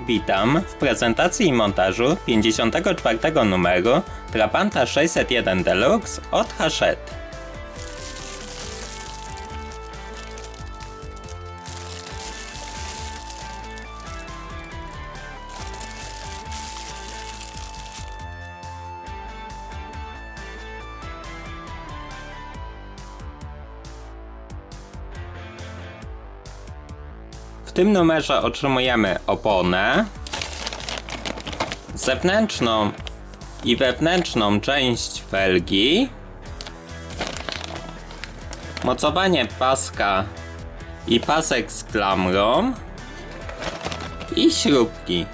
Witam w prezentacji i montażu 54 numeru Trabanta 601 Deluxe od Hachette. Tym numerze otrzymujemy oponę, zewnętrzną i wewnętrzną część felgi, mocowanie paska i pasek z klamrą i śrubki.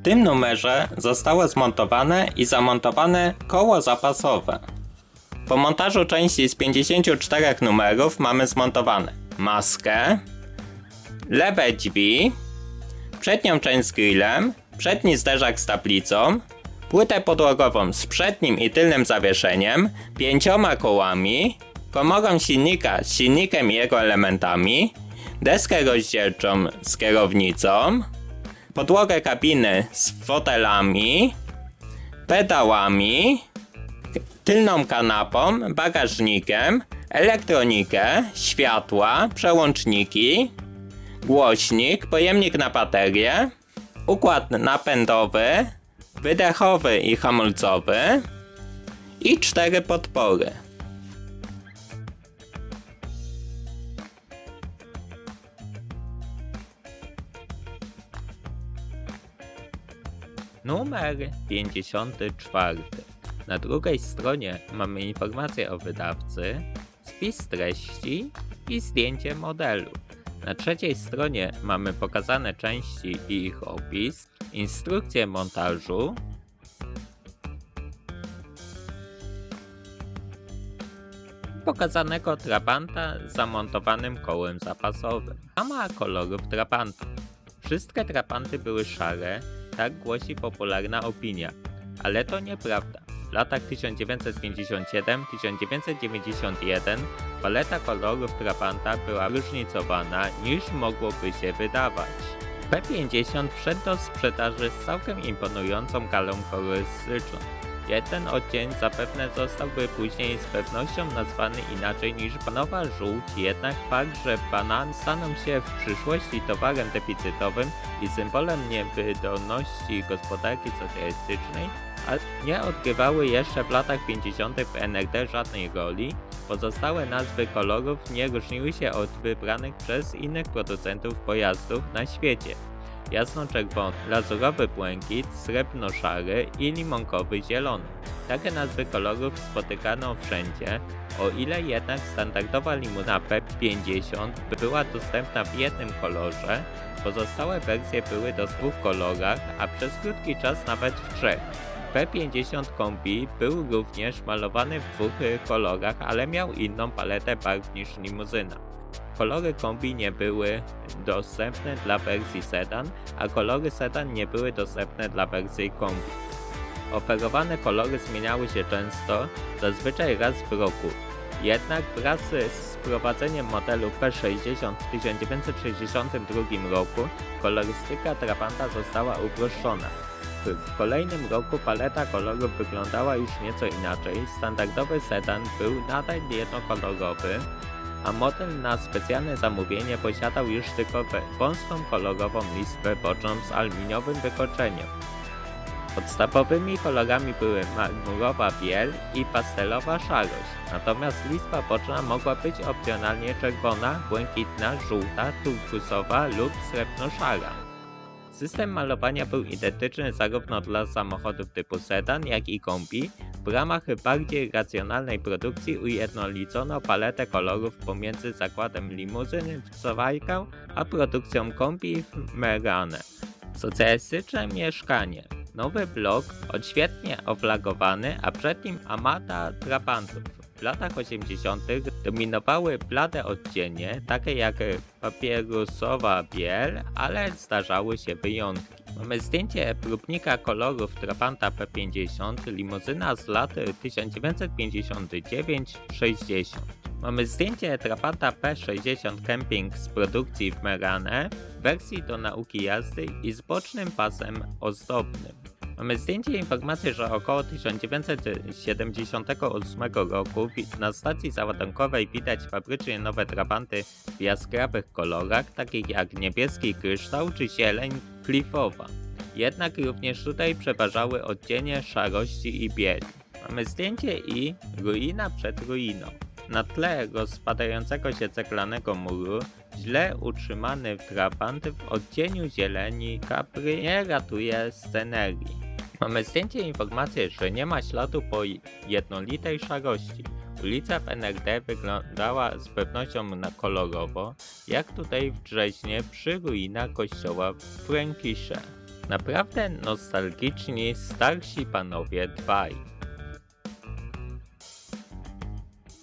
W tym numerze zostało zmontowane i zamontowane koło zapasowe. Po montażu części z 54 numerów mamy zmontowane maskę, lewe drzwi, przednią część z grillem, przedni zderzak z tablicą, płytę podłogową z przednim i tylnym zawieszeniem, pięcioma kołami, komorą silnika z silnikiem i jego elementami, deskę rozdzielczą z kierownicą, podłogę kabiny z fotelami, pedałami, tylną kanapą, bagażnikiem, elektronikę, światła, przełączniki, głośnik, pojemnik na baterię, układ napędowy, wydechowy i hamulcowy i cztery podpory. Numer 54. Na drugiej stronie mamy informację o wydawcy, spis treści i zdjęcie modelu. Na trzeciej stronie mamy pokazane części i ich opis, instrukcję montażu, pokazanego trabanta z zamontowanym kołem zapasowym. Gama kolorów trabanta. Wszystkie trabanty były szare, tak głosi popularna opinia. Ale to nieprawda. W latach 1957-1991 paleta kolorów Trabanta była różnicowana niż mogłoby się wydawać. P50 wszedł do sprzedaży z całkiem imponującą galą kolorystyczną. Jeden odcień zapewne zostałby później z pewnością nazwany inaczej niż banowa żółć, jednak fakt, że banany staną się w przyszłości towarem deficytowym i symbolem niewydolności gospodarki socjalistycznej, a nie odgrywały jeszcze w latach 50. w NRD żadnej roli, pozostałe nazwy kolorów nie różniły się od wybranych przez innych producentów pojazdów na świecie. Jasno-czerwony, lazurowy błękit, srebrno-szary i limonkowy zielony. Takie nazwy kolorów spotykano wszędzie, o ile jednak standardowa limuna P50 była dostępna w jednym kolorze, pozostałe wersje były do dwóch kolorach, a przez krótki czas nawet w trzech. P50 Kombi był również malowany w dwóch kolorach, ale miał inną paletę barw niż limuzyna. Kolory kombi nie były dostępne dla wersji sedan, a kolory sedan nie były dostępne dla wersji kombi. Oferowane kolory zmieniały się często, zazwyczaj raz w roku. Jednak wraz z wprowadzeniem modelu P60 w 1962 roku kolorystyka Trabanta została uproszczona. W kolejnym roku paleta kolorów wyglądała już nieco inaczej. Standardowy sedan był nadal jednokolorowy, a model na specjalne zamówienie posiadał już tylko wąską kolorową listwę boczną z aluminiowym wykończeniem. Podstawowymi kolorami były marmurowa biel i pastelowa szarość, natomiast listwa boczna mogła być opcjonalnie czerwona, błękitna, żółta, turkusowa lub srebrno-szara. System malowania był identyczny zarówno dla samochodów typu sedan, jak i kombi. W ramach bardziej racjonalnej produkcji ujednolicono paletę kolorów pomiędzy zakładem limuzyny w Sowajkę, a produkcją kombi w Merane. Socjalistyczne mieszkanie. Nowy blok, odświetnie oflagowany, a przed nim amata trabantów. W latach 80. dominowały blade odcienie, takie jak papierusowa biel, ale zdarzały się wyjątki. Mamy zdjęcie próbnika kolorów Trabanta P50, limuzyna z lat 1959-60. Mamy zdjęcie Trabanta P60 Camping z produkcji w Merane, wersji do nauki jazdy i z bocznym pasem ozdobnym. Mamy zdjęcie i informację, że około 1978 roku na stacji załadunkowej widać fabrycznie nowe trabanty w jaskrawych kolorach, takich jak niebieski kryształ czy zieleń klifowa. Jednak również tutaj przeważały odcienie szarości i bieli. Mamy zdjęcie i ruina przed ruiną. Na tle rozpadającego się ceglanego muru źle utrzymany trabant w odcieniu zieleni kapry nie ratuje scenerii. Mamy zdjęcie i informację, że nie ma śladu po jednolitej szarości. Ulica w NRD wyglądała z pewnością na kolorowo, jak tutaj w Drzeźnie przy ruinach kościoła w Frękisze. Naprawdę nostalgiczni starsi panowie dwaj.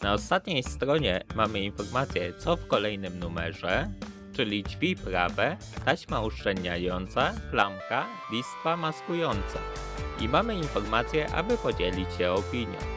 Na ostatniej stronie mamy informację co w kolejnym numerze, czyli drzwi prawe, taśma uszczelniająca, klamka, listwa maskująca. I mamy informację, aby podzielić się opinią.